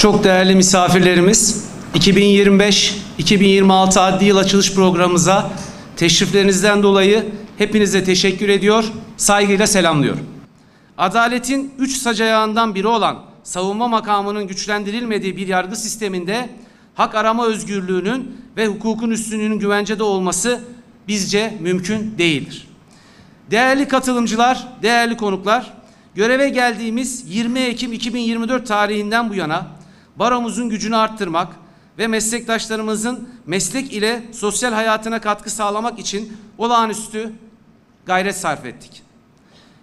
Çok değerli misafirlerimiz, 2025-2026 adli yıl açılış programımıza teşriflerinizden dolayı hepinize teşekkür ediyor, saygıyla selamlıyorum. Adaletin üç sac ayağından biri olan savunma makamının güçlendirilmediği bir yargı sisteminde hak arama özgürlüğünün ve hukukun üstünlüğünün güvencede olması bizce mümkün değildir. Değerli katılımcılar, değerli konuklar, göreve geldiğimiz 20 Ekim 2024 tarihinden bu yana baromuzun gücünü arttırmak ve meslektaşlarımızın meslek ile sosyal hayatına katkı sağlamak için olağanüstü gayret sarf ettik.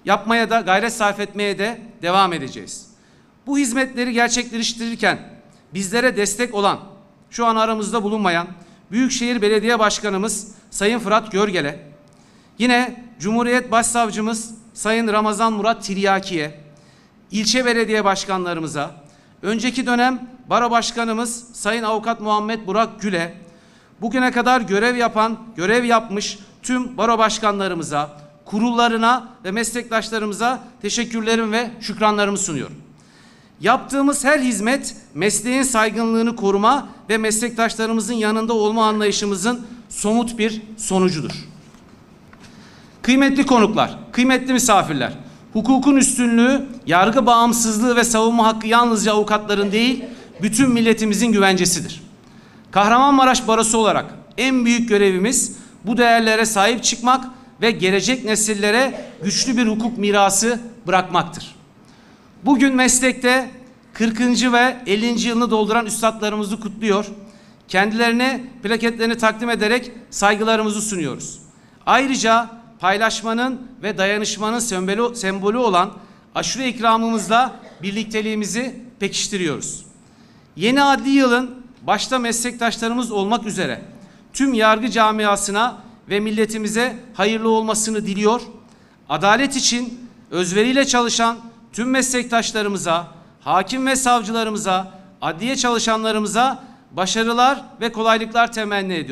Yapmaya da gayret sarf etmeye de devam edeceğiz. Bu hizmetleri gerçekleştirirken bizlere destek olan, şu an aramızda bulunmayan Büyükşehir Belediye Başkanımız Sayın Fırat Görgele, Yine Cumhuriyet Başsavcımız Sayın Ramazan Murat Tiryaki'ye, ilçe belediye başkanlarımıza, önceki dönem Baro Başkanımız Sayın Avukat Muhammed Burak Gül'e, bugüne kadar görev yapan, görev yapmış tüm baro başkanlarımıza, kurullarına ve meslektaşlarımıza teşekkürlerimi ve şükranlarımı sunuyorum. Yaptığımız her hizmet mesleğin saygınlığını koruma ve meslektaşlarımızın yanında olma anlayışımızın somut bir sonucudur. Kıymetli konuklar, kıymetli misafirler, hukukun üstünlüğü, yargı bağımsızlığı ve savunma hakkı yalnızca avukatların değil, bütün milletimizin güvencesidir. Kahramanmaraş Barosu olarak en büyük görevimiz bu değerlere sahip çıkmak ve gelecek nesillere güçlü bir hukuk mirası bırakmaktır. Bugün meslekte 40. ve 50. yılını dolduran üstadlarımızı kutluyor. Kendilerine plaketlerini takdim ederek saygılarımızı sunuyoruz. Ayrıca paylaşmanın ve dayanışmanın sembolü, sembolü olan aşure ikramımızla birlikteliğimizi pekiştiriyoruz. Yeni adli yılın başta meslektaşlarımız olmak üzere tüm yargı camiasına ve milletimize hayırlı olmasını diliyor. Adalet için özveriyle çalışan tüm meslektaşlarımıza, hakim ve savcılarımıza, adliye çalışanlarımıza başarılar ve kolaylıklar temenni ediyorum.